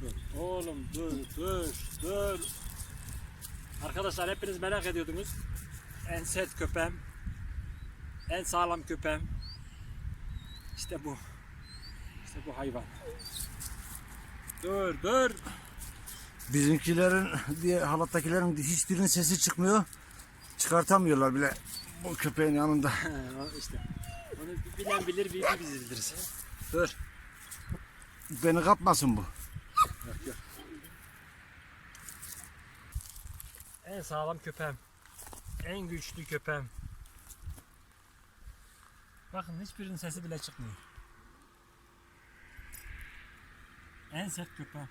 Dur. Oğlum dur dur dur. Arkadaşlar hepiniz merak ediyordunuz. En sert köpeğim. En sağlam köpeğim. İşte bu. İşte bu hayvan. Dur dur. Bizimkilerin diye halattakilerin hiçbirinin sesi çıkmıyor. Çıkartamıyorlar bile bu köpeğin yanında. işte. Onu bilen bilir, bilgi biz biliriz. Dur. Beni kapmasın bu. En sağlam köpeğim. En güçlü köpeğim. Bakın hiçbirinin sesi bile çıkmıyor. En sert köpeğim.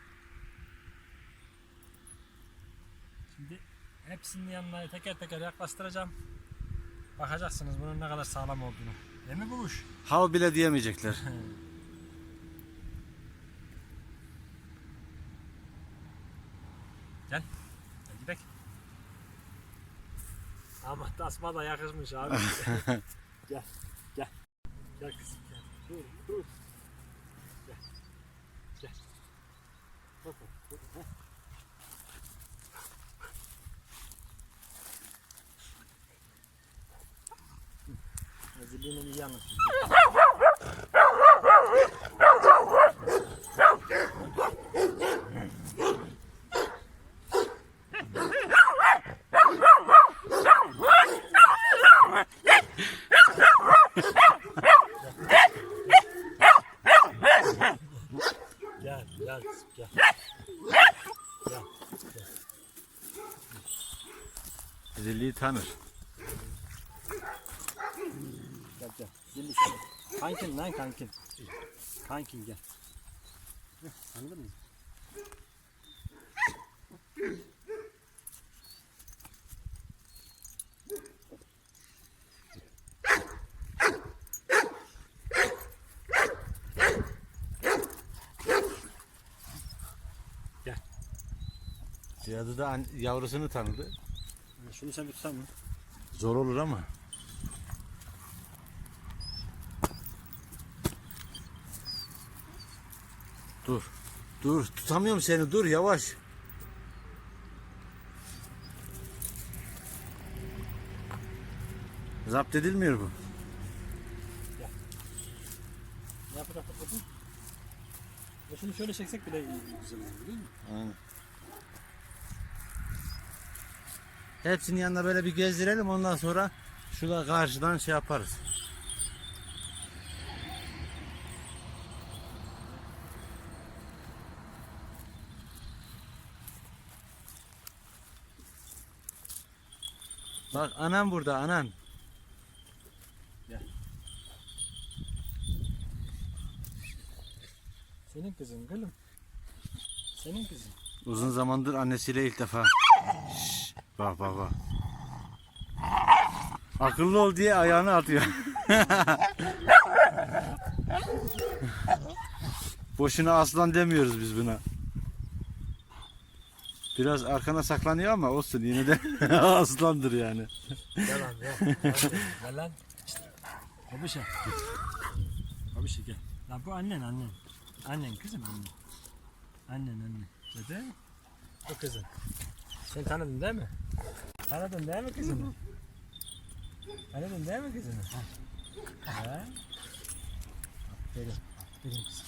Şimdi hepsinin yanına teker teker yaklaştıracağım. Bakacaksınız bunun ne kadar sağlam olduğunu. Değil mi buş? Hav bile diyemeyecekler. Gel. Gel gidelim. Ama tasma da yakışmış abi. gel. Gel. Gel kızım gel. Dur dur. Gel. Gel. Hop hop hop. Hazırlığını iyi anlatayım. Gel gel gel. Gel. Zilliyi tanır. Gel gel. Zilli sen. Kankin lan kankin. Kankin gel. Anladın mı? Ziyadı da yavrusunu tanıdı. Şunu sen bir tutar mı? Zor olur ama. Dur. Dur. Tutamıyorum seni. Dur yavaş. Zapt edilmiyor bu. Ne yapacak bakın? Ya şunu şöyle çeksek bile iyi, güzel olur değil mi? Aynen. Hepsinin yanına böyle bir gezdirelim ondan sonra şurada karşıdan şey yaparız. Bak anam burada anan. Senin kızın gülüm. Senin kızın. Uzun zamandır annesiyle ilk defa. Şşş, bak bak bak. Akıllı ol diye ayağını atıyor. Boşuna aslan demiyoruz biz buna. Biraz arkana saklanıyor ama olsun yine de aslandır yani. Gel lan gel. Gel, lan. Babuşa gel. Lan bu annen annen. Annen kızım annen. Annen annen. Dede. Bu kızın. Sen tanıdın değil mi? Tanıdın değil mi kızını? Tanıdın değil mi kızını? Ha. Aferin. Aferin kızım.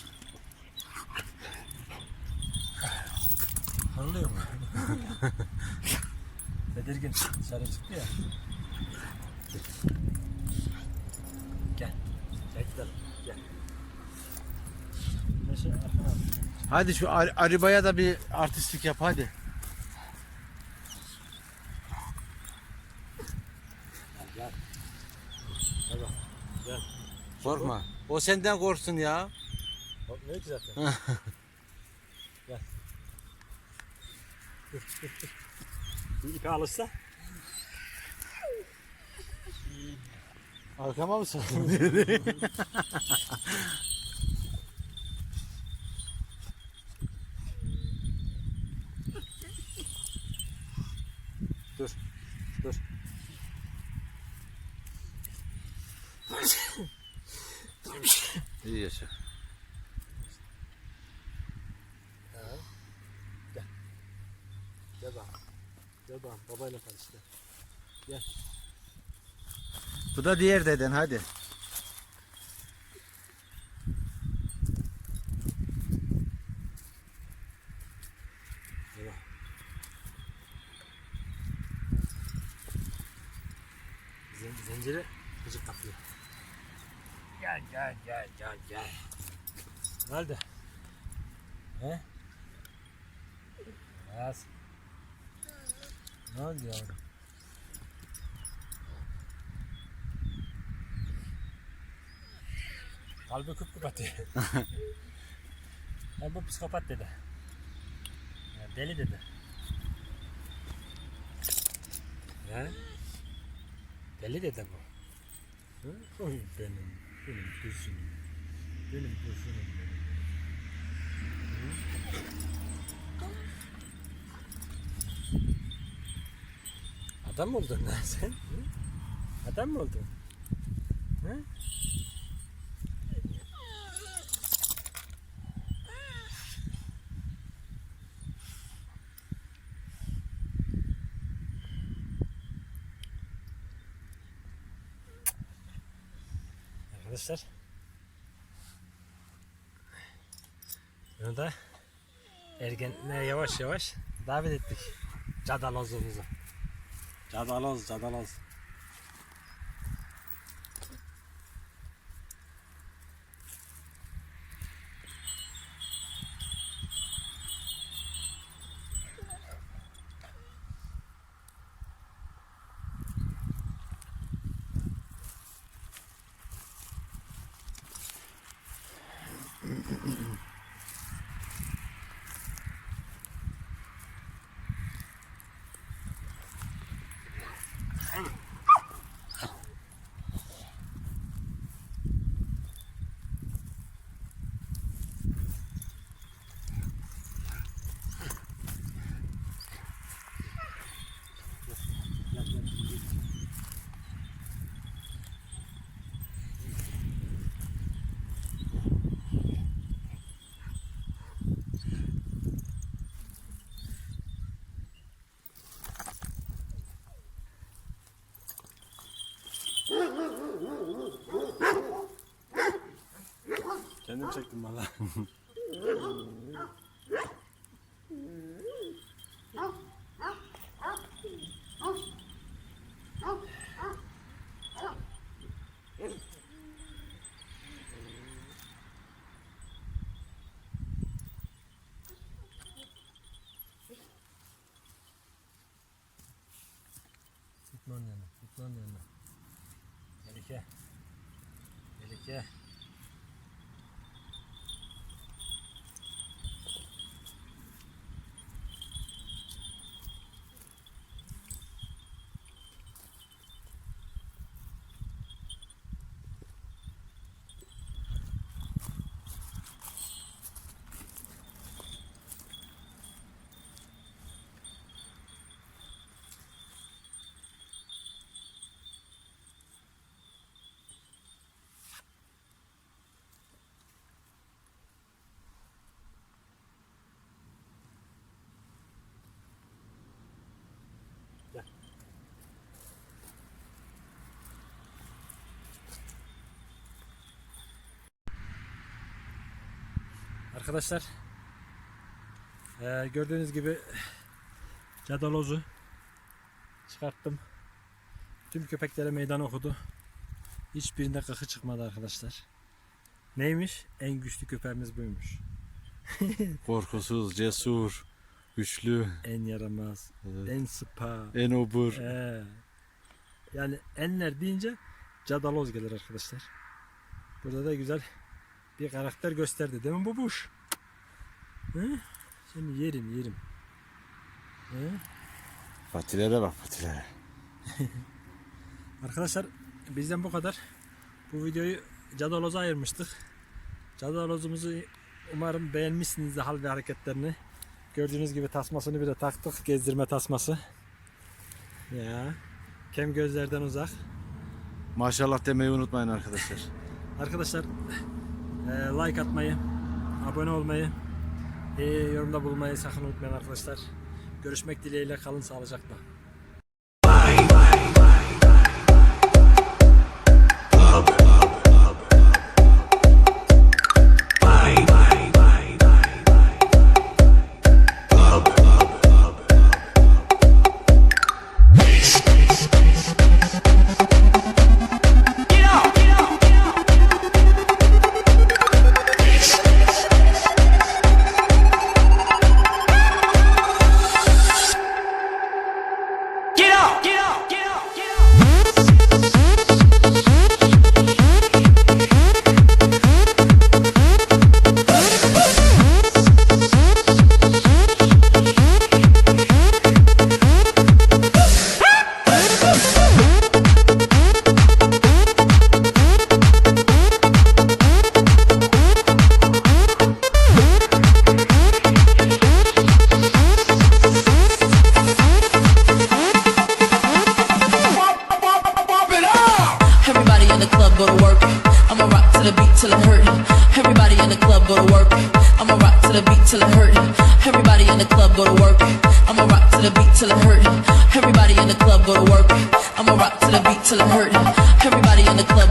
Horluyor mu? Tedirgin. Dışarı çıktı ya. Gel. Gel gidelim. Gel. Hadi şu Ar- arabaya da bir artistlik yap hadi. Gel. Bak. Gel. Korkma. O senden korksun ya. Ne ki zaten. Gel. İpe alışsa. Arkama mı sakın? Dur. Dur. İyi yaşa. bakalım. Gel bakalım babayla karıştı. Gel. Bu da diğer deden hadi. Zinciri gıcık kapıyor. Gel gel gel gel gel. Nerede? He? Yaz. Ne oldu yavrum? Kalbi kıp kıp atıyor. ya bu psikopat dedi. Ya deli dedi. Ya? Deli dedi bu. Oy benim, benim kuzum. Benim. Hı? Adam oldun lan sen? Adam mı oldun? Hı? Arkadaşlar bunu da ergenliğe yavaş yavaş davet ettik. Cadalozumuzu. Cadaloz, cadaloz. Kendim çektim valla. Onun yanına. Melike. Arkadaşlar eee, gördüğünüz gibi cadalozu çıkarttım. Tüm köpeklere meydan okudu. Hiçbirinde kakı çıkmadı arkadaşlar. Neymiş? En güçlü köpeğimiz buymuş. Korkusuz, cesur, güçlü, En yaramaz, Evet. en sıpa. en obur. Ee, yani enler deyince cadaloz gelir arkadaşlar. Burada da güzel bir karakter gösterdi değil mi bubuş? Hı? Seni yerim yerim. Hı? Patilere bak patilere. Arkadaşlar bizden bu kadar. Bu videoyu Cadaloz'a ayırmıştık. Cadaloz'umuzu umarım beğenmişsinizdir hal ve hareketlerini. Gördüğünüz gibi tasmasını bile taktık. Gezdirme tasması. Ya. Kem gözlerden uzak. Maşallah demeyi unutmayın arkadaşlar. Arkadaşlar like atmayı, abone olmayı, e, yorumda bulmayı sakın unutmayın arkadaşlar. Görüşmek dileğiyle kalın sağlıcakla.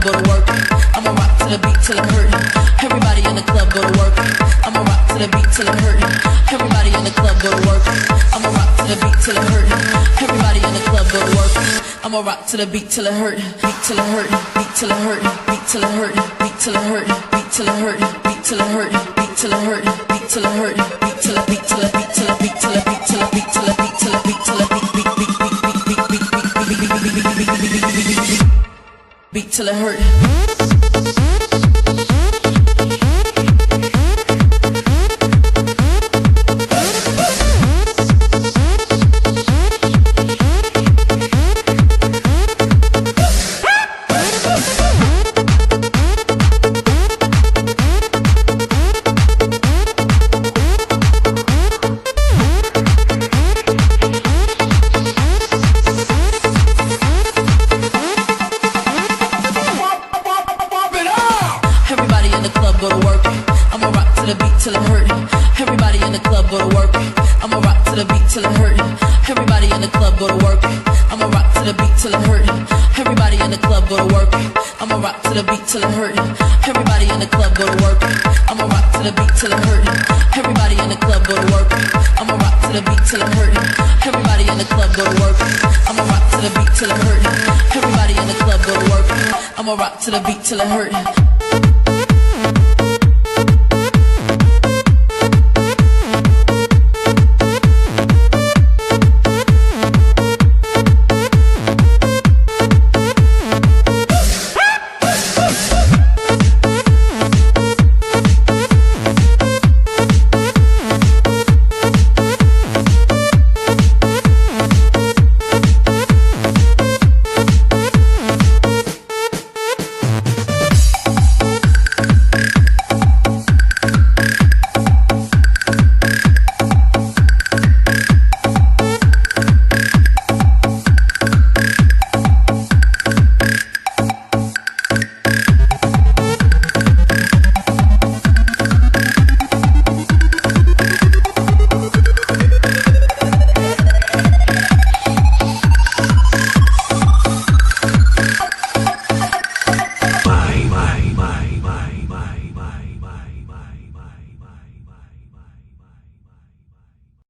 Club go to work. I'ma rock to the beat till it hurt. Everybody in the club go to work. I'ma rock to the beat till it hurt. Everybody in the club go to work. I'ma rock to the beat till it hurt. Everybody in the club go to work. I'ma rock to the beat till it hurt. Beat till it hurt. Beat till it hurt. Beat till it hurt. Beat till it hurt. Beat till it hurt. Beat till it hurt. Beat till it hurt. Beat till it hurt. Beat till it beat till it beat till it beat till it beat till it beat till it till it hurt. To the beat till it hurt. Everybody in the club go to work. I'ma rock to the beat till it hurt. Everybody in the club go to work. I'ma rock to the beat till it hurt. Everybody in the club go to work. I'ma rock to the beat till it hurt.